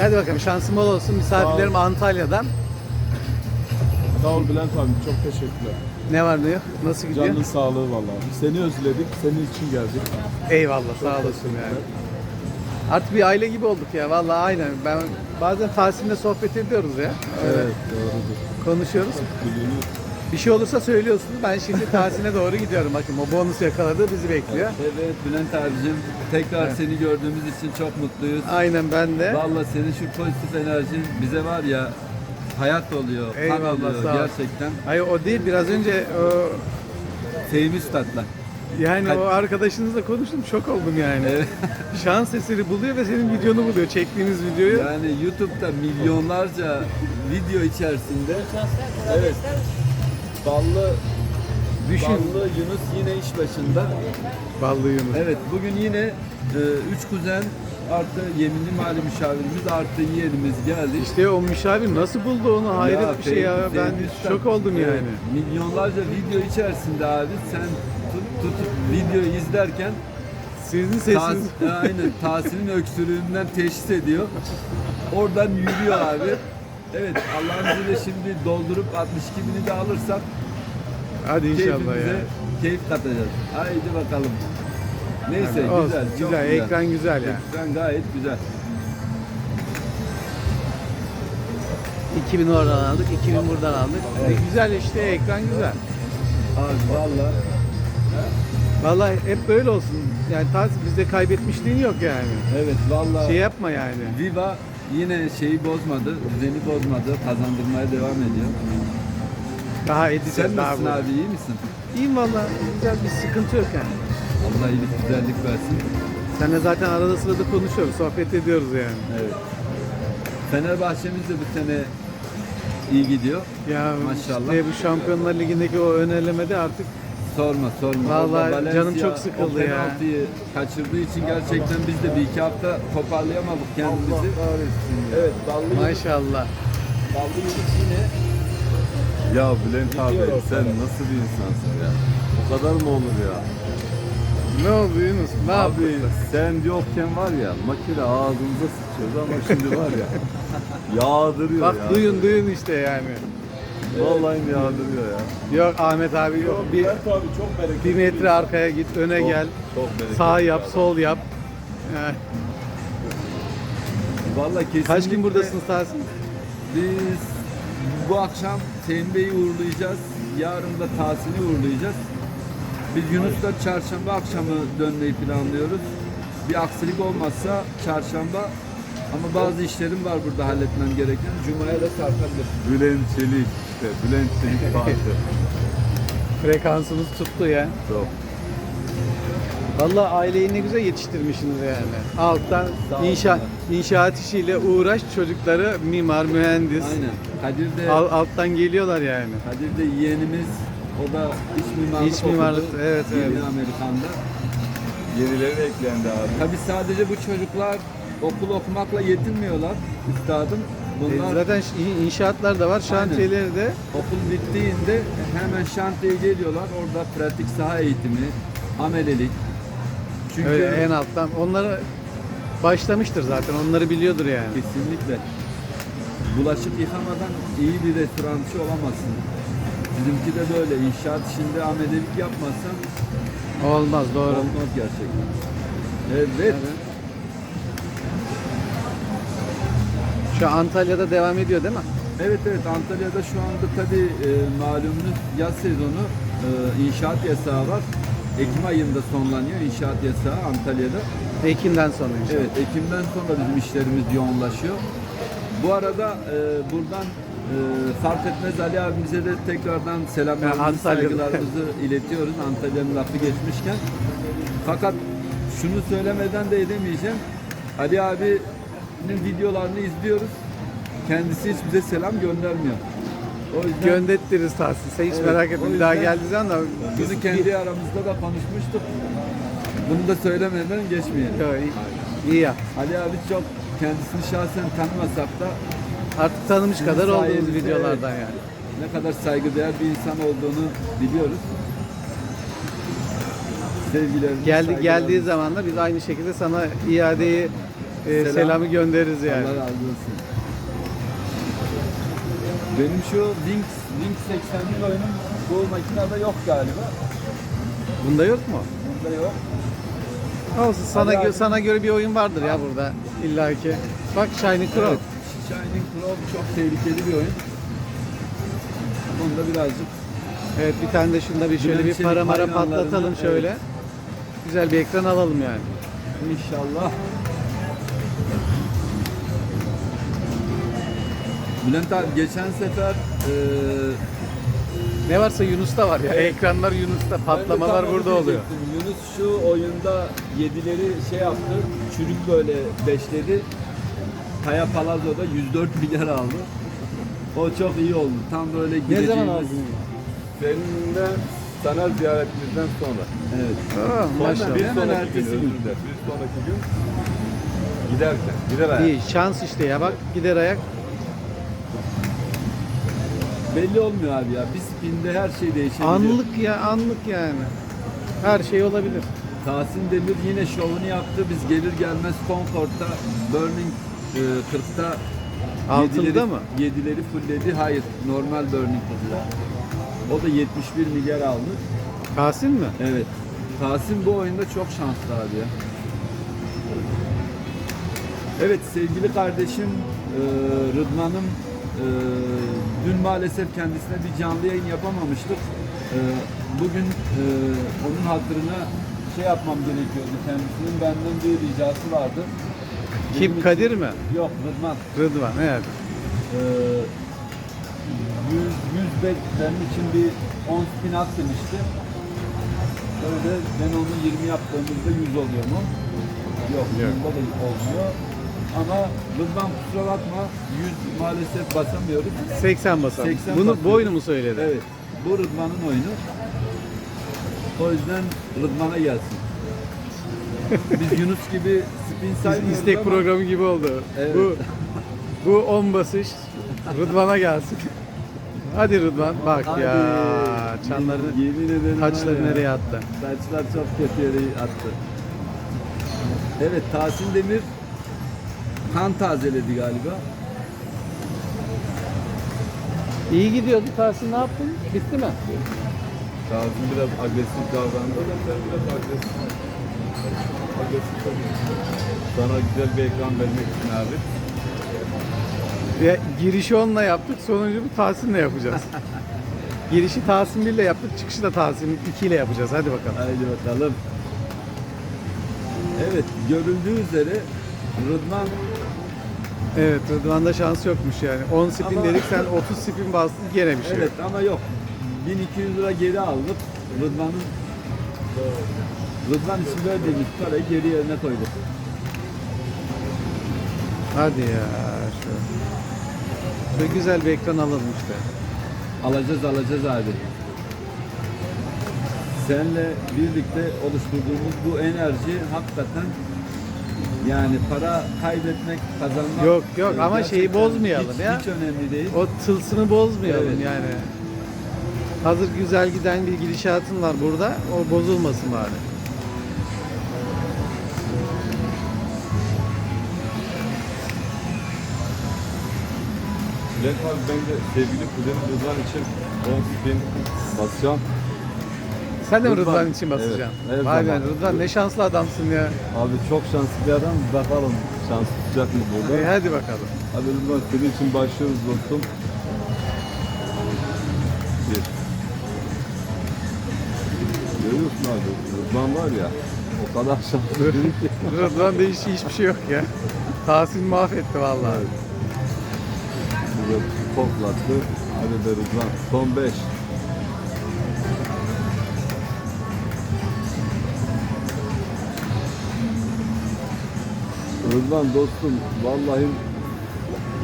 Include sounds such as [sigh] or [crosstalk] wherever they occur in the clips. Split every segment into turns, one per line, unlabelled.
Hadi bakalım şansım bol olsun. Misafirlerim Antalya'dan.
Sağ ol Bülent abi çok teşekkürler.
Ne var ne yok? Nasıl gidiyor?
Canın sağlığı vallahi. Seni özledik. Senin için geldik.
Eyvallah sağ olasın yani. Artık bir aile gibi olduk ya vallahi aynen. Ben bazen Tahsin'le sohbet ediyoruz ya.
Evet doğrudur.
Konuşuyoruz.
Biliyoruz.
Bir şey olursa söylüyorsun. Ben şimdi Tahsin'e doğru gidiyorum. Bakın o bonus yakaladı bizi bekliyor.
Evet Bülent abicim tekrar
Evet.
seni gördüğümüz için çok mutluyuz.
Aynen ben de.
Vallahi senin şu pozitif enerjin bize var ya hayat oluyor, kan
Eyvallah,
oluyor
sağ ol.
gerçekten.
Hayır o değil biraz önce o
Fehmi Üstad'la.
yani o arkadaşınızla konuştum şok oldum yani.
Evet. [laughs]
Şans eseri buluyor ve senin videonu buluyor. Çektiğimiz videoyu.
Yani YouTube'da milyonlarca video içerisinde evet ballı
Düşün.
ballı Yunus yine iş başında.
Vallahi Yunus.
Evet bugün yine e, üç kuzen artı yeminli mali müşavirimiz artı yeğenimiz geldi.
İşte o müşavir nasıl buldu onu hayret bir şey ya. Ben
Üstad,
şok oldum
evet,
yani.
Milyonlarca video içerisinde abi sen tut, tutup videoyu izlerken
Sizin
Tas,
sesiniz.
aynen Tahsin'in öksürüğünden teşhis ediyor. Oradan yürüyor abi. [laughs] Evet Allah'ın izniyle şimdi doldurup 62 bini de alırsak
Hadi inşallah
keyfimize
ya.
keyif katacağız. Haydi bakalım. Neyse
Yani olsun,
güzel, çok
güzel,
güzel.
ekran güzel ya.
Ekran gayet güzel.
2000 oradan aldık, 2000 buradan aldık. E, güzel işte ekran güzel.
Abi valla
Vallahi hep böyle olsun. Yani Tahsin bizde kaybetmişliğin yok yani.
evet valla
Şey yapma yani.
Viva yine şeyi bozmadı, düzeni bozmadı, kazandırmaya devam ediyor.
Daha edeceğiz
Sen
daha
nasılsın abi iyi misin?
İyiyim vallahi. Güzel bir sıkıntı yok yani.
Allah iyilik güzellik versin.
Seninle zaten arada sırada konuşuyoruz, sohbet ediyoruz yani.
Evet. Fenerbahçe'miz de bu sene iyi gidiyor.
Ya
Maşallah.
işte bu Şampiyonlar Ligi'ndeki o ön elemede artık
Sorma sorma.
Vallahi
Orada
canım
Valencia
çok sıkıldı
o
ya.
penaltıyı kaçırdığı için gerçekten biz de bir iki hafta toparlayamadık kendimizi. Evet, ballı
maşallah.
ballı yine
Ya Bülent abi sen nasıl bir insansın ya? O kadar mı olur ya?
Ne oldu Yunus? Ne
Abi sen yokken var ya makine ağzımıza sıçıyordu ama şimdi var ya [laughs] yağdırıyor
Bak
ya.
duyun duyun işte yani.
Vallahi yağdırıyor ya.
Yok Ahmet abi yok. Bir,
abi çok bereketli.
bir metre arkaya git, öne gel.
Çok bereketli.
Sağ yap, sol yap. Yani
Vallahi kesinlikle
kaç gün buradasınız Tahsin?
Biz bu akşam Hüseyin Bey'i uğurlayacağız. Yarın da Tahsin'i uğurlayacağız. Biz Yunus'la çarşamba akşamı dönmeyi planlıyoruz. Bir aksilik olmazsa çarşamba ama bazı işlerim var burada halletmem gereken. Cuma'ya da sarkabilir.
Bülent Çelik işte Bülent Çelik Fatih.
Frekansımız tuttu ya.
Çok.
Vallahi aileyi ne güzel yetiştirmişsiniz yani. Alttan
Sağ olun.
inşaat inşaat işiyle uğraş çocukları mimar, mühendis.
Aynen. Kadir de
Al- alttan geliyorlar yani.
Kadir de yeğenimiz o da iç mimarlık
İç mimarlık,
okudu.
evet,
Yeni
evet.
Amerikan'da.
Yenileri eklendi abi.
Tabi sadece bu çocuklar okul okumakla yetinmiyorlar üstadım.
E,
Bunlar
zaten ş- inşaatlar da var, şantiyeleri de.
okul bittiğinde hemen şantiyeye geliyorlar. Orada pratik saha eğitimi, amelelik. Çünkü
Öyle en alttan. Onları başlamıştır zaten. Onları biliyordur yani.
kesinlikle bulaşık yıkamadan iyi bir restorançı olamazsın. Bizimki de böyle inşaat işinde amelelik yapmazsan
Olmaz doğru.
olmaz gerçekten. Evet.
Şu Antalya'da devam ediyor değil mi?
Evet evet Antalya'da şu anda tabi e, malumunuz yaz sezonu e, inşaat yasağı var. Ekim ayında sonlanıyor inşaat yasağı Antalya'da.
Ekim'den sonra inşallah.
Evet Ekim'den sonra bizim işlerimiz yoğunlaşıyor. Bu arada e, buradan e, fark etmez Ali abimize de tekrardan selamlarımızı, saygılarımızı [laughs] iletiyoruz Antalya'nın lafı geçmişken. Fakat şunu söylemeden de edemeyeceğim. Ali abinin videolarını izliyoruz. Kendisi hiç bize selam göndermiyor. O yüzden
Göndertiriz Tahsin. Sen hiç
Evet,
merak etme. Bir daha geldiği zaman da biz
bunu kendi aramızda da konuşmuştuk. Bunu da söylemeden geçmeyelim.
Yo, iyi, iyi yap.
Ali abi çok kendisini şahsen tanımasak da
Artık tanımış kadar olduğumuz videolardan
evet.
yani.
ne kadar saygıdeğer bir insan olduğunu biliyoruz. Sevgilerimizi,
Geldi geldiği zaman da biz aynı şekilde sana iadeyi e,
Selam.
selamı göndeririz yani.
Allah razı olsun. Benim şu Lynx, Lynx 80'lik oyunum bu makinede yok galiba.
Bunda yok mu?
Bunda yok.
Olsun sana gö- sana göre bir oyun vardır ya burada illaki. Bak Shining Crow.
Evet, Shining Crow çok tehlikeli bir oyun. Bunda birazcık
Evet bir tane de şunda bir şöyle bir
Çelik
para mara
hayranlarına,
patlatalım
evet.
şöyle. Güzel bir ekran alalım yani.
inşallah. Bülent abi geçen sefer eee
Ne varsa Yunus'ta var ya. Ekranlar Yunus'ta,
Ben de
patlamalar
onu
burada oluyor.
diyecektim. Yunus şu oyunda yedileri şey yaptı, çürük böyle beşledi. Kaya Palazzo'da 104 milyar aldı. O çok iyi oldu. Tam böyle
Ne
gideceğimiz...
zaman aldın?
Seninle sana ziyaretimizden sonra.
Evet.
Aa,
Sonra
maşallah.
bir
Hemen
sonraki gün,
ertesi
özür
gün.
dilerim. Bir sonraki gün giderken, gider ayak.
İyi şans işte ya bak gider ayak.
Belli olmuyor abi ya. Bir spinde her şey değişebiliyor.
Anlık ya anlık yani. Her şey olabilir.
Tahsin Demir yine şovunu yaptı. Biz gelir gelmez Concord'da Burning e, 40'ta
Altında
yedileri-
mı?
Yedileri fullledi. Hayır, normal Burning 40'da. O da 71 milyar aldı.
Tahsin mi?
Evet. Tahsin bu oyunda çok şanslı abi ya. Evet sevgili kardeşim e, Rıdvan'ım e, dün maalesef kendisine bir canlı yayın yapamamıştık. E, bugün e, onun hatırına şey yapmam gerekiyordu kendisinin benden bir ricası vardı.
Kim,
Benim için-
Kadir mi?
Yok Rıdvan.
Rıdvan evet.
E, 100, 100 bet benim için bir 10 spin at demişti. Öyle ben onu 20 yaptığımızda 100 oluyor mu? Yok,
Yok.
bunda da olmuyor. Ama Rıdvan kusura bakma 100 maalesef basamıyoruz.
80 basalım.
80
Bunu bu
basıyoruz.
oyunu mu söyledi?
Evet. Bu Rıdvan'ın oyunu. O yüzden Rıdvan'a gelsin. [laughs] Biz Yunus gibi spin saymıyoruz
istek
ama
programı gibi oldu.
Evet.
Bu bu 10 basış Rıdvan'a gelsin. Hadi Rıdvan bak
Hadi.
ya çanları
Yemin ederim var
taçları
ya.
nereye attı?
Saçlar çok kötü yere attı. Evet Tahsin Demir kan tazeledi galiba.
İyi gidiyordu Tahsin ne yaptın? Bitti mi?
Kazım biraz agresif davrandı da sen biraz agresif. Agresif olmuyorsun. Sana güzel bir ekran vermek için abi.
Ya, girişi onunla yaptık, sonuncu bu Tahsin'le yapacağız. [laughs] Girişi Tahsin 1 ile yaptık, çıkışı da Tahsin 2 ile yapacağız. Hadi bakalım.
Haydi bakalım. Evet görüldüğü üzere Rıdvan
Evet, Rıdvan'da şans yokmuş yani. 10 spin
Ama-
dedik, sen 30 spin bastın, gene bir şey
evet
yok.
ama yok. 1200 lira geri aldık. Rıdvan'ın Rıdvan için verdiğimiz parayı geri yerine koyduk.
Hadi ya, şu. Böyle güzel bir ekran alalım işte.
Alacağız alacağız abi. Seninle birlikte oluşturduğumuz bu enerji hakikaten yani para kaybetmek, kazanmak
Yok, yok
e,
ama şeyi bozmayalım
hiç,
ya.
Hiç önemli değil.
O tılsımı bozmayalım
Evet.
yani. Hazır güzel giden bir gidişatın var burada, o bozulmasın bari.
Bülent abi ben de sevgili kuzenim Rıdvan için 10 spin basacağım.
Sen de mi
Rıdvan,
Rıdvan için basacaksın?
evet,
Vay be. Rıdvan ne şanslı adamsın ya.
Abi çok şanslı bir adam. Bakalım şans tutacak mı burada?
E, hadi bakalım.
Hadi Rıdvan senin için başlıyoruz dostum. Bir. Görüyorsun abi Rıdvan var ya o kadar şanslı biri ki. [laughs]
Rıdvan değişi hiçbir şey yok ya. Tahsin mahvetti vallahi.
Burada toplattı. Hadi be Rıdvan. Son 5. Rıdvan dostum vallahi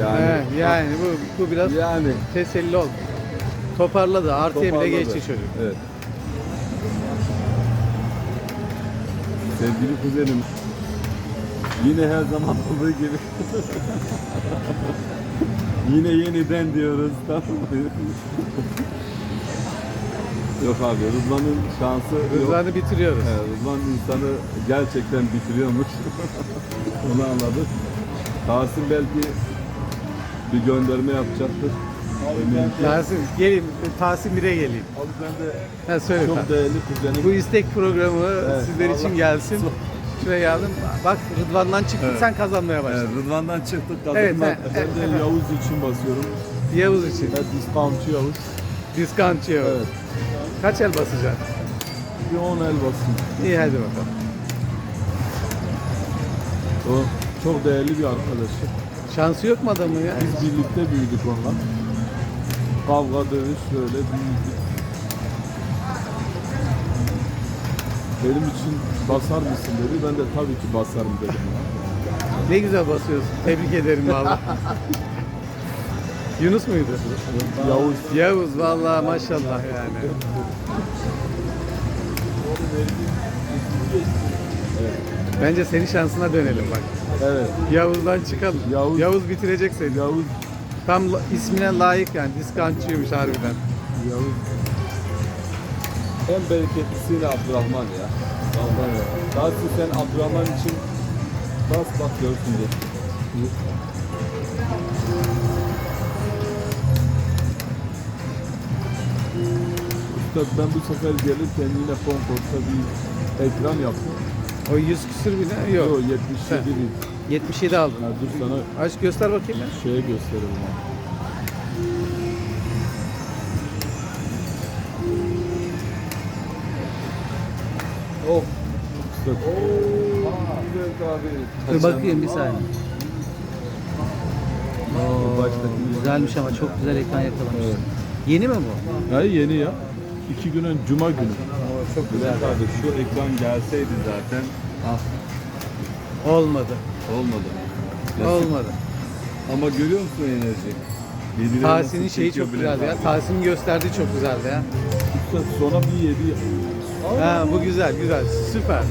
yani
He, yani bu, bu biraz
yani
teselli ol. Toparladı. Artıya bile
toparladı.
geçti çocuk.
Evet. Sevgili kuzenim yine her zaman [laughs] olduğu gibi [laughs] yine yeniden diyoruz tamam mı? Yok abi Rıdvan'ın şansı yok.
Rıdvan'ı bitiriyoruz.
Evet, Rıdvan insanı gerçekten bitiriyormuş. [laughs] Onu anladık. Tahsin belki bir gönderme yapacaktır. Eminim ki.
Tahsin, gelin, Tahsin 1'e geleyim.
Abi ben de
Ha, söyle
çok
Tahsin.
değerli kuzenim.
Bu istek programı
Evet,
sizler için
vallahi.
gelsin. Şuraya geldim. Bak Rıdvan'dan çıktın
Evet.
sen kazanmaya başladın.
Evet, Rıdvan'dan çıktık
Evet,
kazanmak.
evet,
ben de Yavuz için basıyorum.
Yavuz için.
Evet, diskantçı Yavuz.
Diskantçı Yavuz.
Evet.
Kaç el basacaksın?
Bir 10 el basayım.
İyi hadi bakalım.
O çok değerli bir arkadaşım.
Şansı yok mu adamın ya?
Biz birlikte büyüdük onunla. Kavga dövüş böyle büyüdük. Benim için basar mısın dedi. Ben de tabii ki basarım dedim.
Ne güzel basıyorsun. Tebrik ederim valla. [laughs] Yunus muydu?
Yavuz.
Yavuz vallahi maşallah yani. Bence senin şansına dönelim bak.
Evet.
Yavuz'dan çıkalım.
Yavuz-
Yavuz bitirecek seni.
Yavuz.
Tam la- ismine layık yani. Diskantçıymış harbiden.
Yavuz. En bereketlisiyle Abdurrahman ya. Vallahi ya. Daha sen Abdurrahman için bas bak görsün diye. Usta ben bu sefer gelirken yine konkursta bir ekran yaptım.
O 100 küsür bile yok.
Yo 77 bin.
77 aldın.
Ha, dur sana
Aç göster bakayım ya.
şeye gösterelim.
Of.
Abi.
Dur bakayım bir saniye. Oo, güzelmiş ama çok güzel ekran yakalamışsın. Yeni mi bu?
Ya yeni ya. İki gün önce Cuma günü.
Çok güzel.
abi şu ekran gelseydi zaten
Olmadı.
olmadı.
Olmadı.
Ama görüyor musun enerji? Yediler
Tahsin'in
nasıl
şeyi
çekiyor
çok
Bülent
güzeldi ya.
abi?
Tahsin'in gösterdiği çok güzeldi ya.
Usta Sonra bir yedi.
Ha bu güzel güzel. Süper.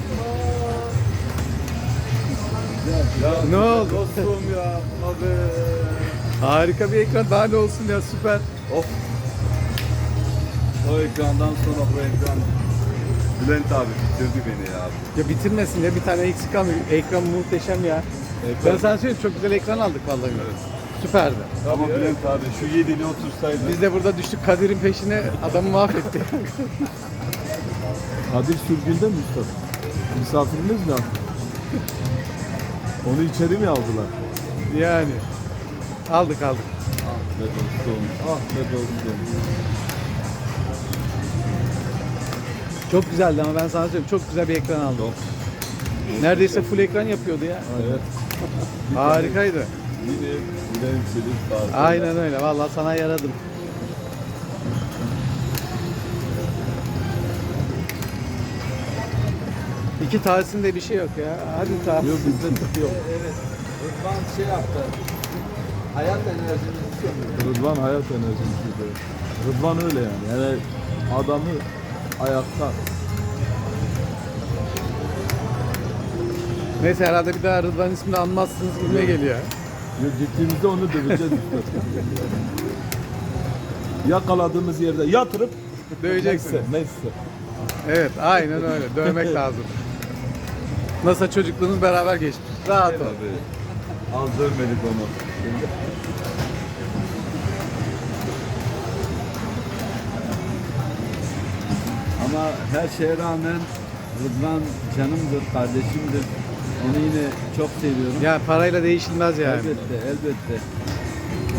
Ya,
Ne oldu?
Dostum ya. Abi.
Harika bir ekran. Daha ne olsun ya süper.
Of. O ekrandan sonra bu ekran Bülent abi bitirdi beni ya.
Ya bitirmesin ya bir tane eksik kalmıyor. Ekran muhteşem ya.
Ekran-
Ben sana söyleyeyim çok güzel ekran aldık vallahi. Süperdi.
Ama Bülent abi şu yedili otursaydı.
Biz de burada düştük Kadir'in peşine adamı mahvetti. [laughs]
Kadir Sürgün'de mi usta? Misafiriniz mi yaptı? Onu içeri mi aldılar?
yani. Aldık aldık.
Ah be dostum. Ah be dostum.
Çok güzeldi ama ben sana söyleyeyim çok güzel bir ekran aldım. Neredeyse full ekran yapıyordu ya.
Evet.
Harikaydı.
Yine.
Aynen öyle. Vallahi sana yaradım. İki Tahsin'de bir şey yok ya. Hadi Tahsin.
Yok bizde yok.
Evet. Rıdvan şey yaptı. Hayat enerjimizi.
Rıdvan hayat enerjisi de. Rıdvan öyle yani. Yani adamı ayakta.
Neyse herhalde bir daha Rıdvan ismini anmazsınız
Yok.
geliyor.
Ya Gittiğimizde onu döveceğiz. [laughs] Yakaladığımız yerde yatırıp
Döveceksiniz.
Neyse, neyse.
Evet aynen öyle. Dövmek [laughs] lazım. Nasıl çocukluğunuz beraber geçmiş. Rahat ol.
Tabii. Az dövmedik onu.
Ama her şeye rağmen Rıdvan canımdır, kardeşimdir. Onu yine çok seviyorum.
Ya parayla değişilmez yani.
Elbette, elbette.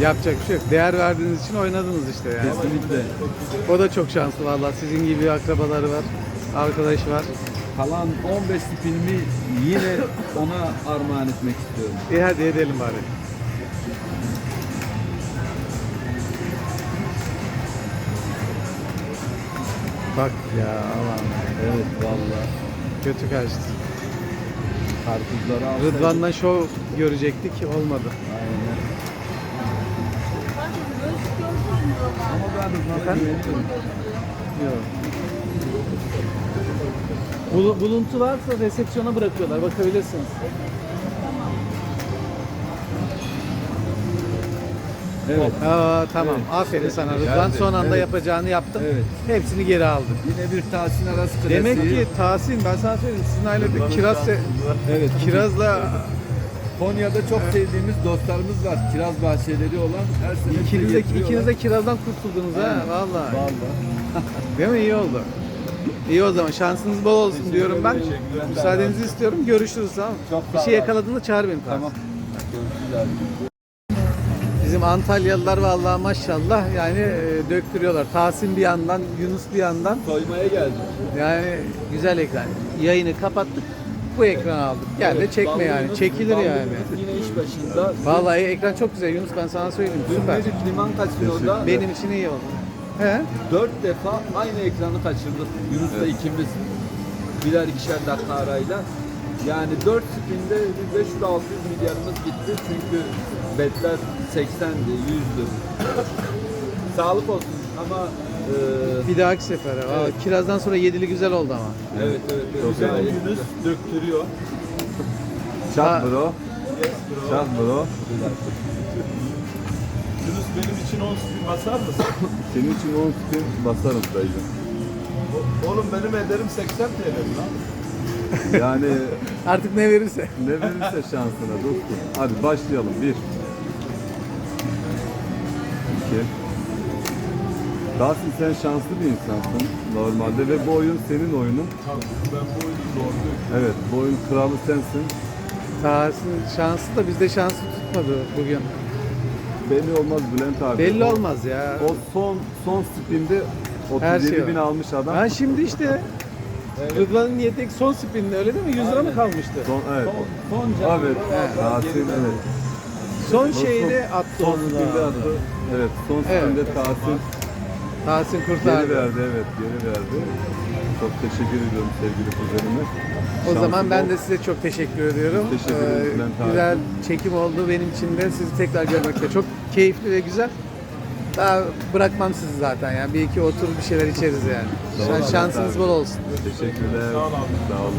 Yapacak bir şey yok. Değer verdiğiniz için oynadınız işte yani.
Kesinlikle.
O da çok şanslı vallahi. Sizin gibi akrabaları var. Arkadaş var.
Kalan 15 filmi yine ona armağan etmek istiyorum.
İyi hadi edelim bari. Bak ya aman
Evet vallahi.
kötü kaçtı.
Karpuzları alsaydık.
Rıdvan'la şov görecektik olmadı.
Aynen. Ama ben Rıdvan'a
Efendim?
güveniyorum.
Yok. Bul- buluntu varsa resepsiyona bırakıyorlar bakabilirsiniz.
Evet.
Aa, tamam.
Evet.
Aferin sana Rıdvan. Son anda
Evet.
yapacağını yaptın.
Evet.
Hepsini geri aldın.
Yine bir Tahsin arası klasiği.
Demek ki Tahsin ben sana söyleyeyim sizin ailede kiraz
Evet.
kirazla
Konya'da çok sevdiğimiz dostlarımız var. Kiraz bahçeleri olan her sene
ikiniz de, ikiniz de kirazdan kurtuldunuz ha
Evet.
vallahi.
Vallahi. [laughs]
Değil mi? İyi oldu. İyi o zaman. Şansınız bol olsun diyorum ben. Müsaadenizi istiyorum. Görüşürüz tamam?
Çok
Bir şey yakaladığında çağır beni.
Tamam. Görüşürüz abi.
Bizim Antalyalılar vallahi maşallah yani e, döktürüyorlar. Tahsin bir yandan, Yunus bir yandan.
Soymaya geldim.
Yani güzel ekran. Yayını kapattık. Bu ekranı aldık. Gel de çekme yani. Çekilir yani.
Yine iş başında.
Vallahi ekran çok güzel Yunus ben sana söyleyeyim. Süper.
Süper. Liman kasinoda
Benim için iyi oldu. He?
dört defa aynı ekranı kaçırdık. Yunus'la ikimiz birer ikişer dakika arayla. Yani 4 spinde 500-600 milyarımız gitti çünkü betler 80'di, 100'dü. Sağlık olsun ama e,
Bir dahaki sefere. Vallahi
Evet.
Kirazdan sonra yedili güzel oldu ama.
evet evet. evet.
Güzel
Gayet
Yunus
güzel.
döktürüyor.
Ha.
Çak bro. Çak bro.
Yunus benim için 10 spin basar mısın? [laughs]
Senin için 10 spin basarım dayıcım.
Oğlum benim ederim 80 TL lan.
Yani [laughs]
Artık ne verirse.
ne verirse şansına dostum. Hadi başlayalım. 1 2 Dahsin sen şanslı bir insansın normalde ve bu oyun senin oyunun.
Ben bu oyunu zorluyum.
Evet, bu oyun kralı sensin.
Tahsin şanslı da bizde şansı tutmadı bugün.
Belli olmaz Bülent abi.
Belli
O-
olmaz ya.
O son son spinde
Her
37
şey
bin almış adam.
Ha şimdi işte Rıdvan'ın niyeti son spininde öyle değil mi? 100 lira mı kalmıştı?
Son evet.
Son canlı.
Evet. Tahsin evet.
Son şeyini attı
Son
onu
spinde attı. Evet, son
Evet.
spinde Tahsin
Tahsin
geri
kurtardı.
verdi. Evet, geri verdi. Çok teşekkür ediyorum sevgili kuzenime.
O zaman ben de size çok teşekkür ediyorum. Ee,
teşekkür ederiz Bülent abi.
güzel çekim oldu benim için de. Sizi tekrar görmekte çok keyifli ve güzel. Daha bırakmam sizi zaten yani. Bir iki otur bir şeyler içeriz yani. Şansınız bol olsun.
Teşekkürler. Sağ olun. Sağ olun.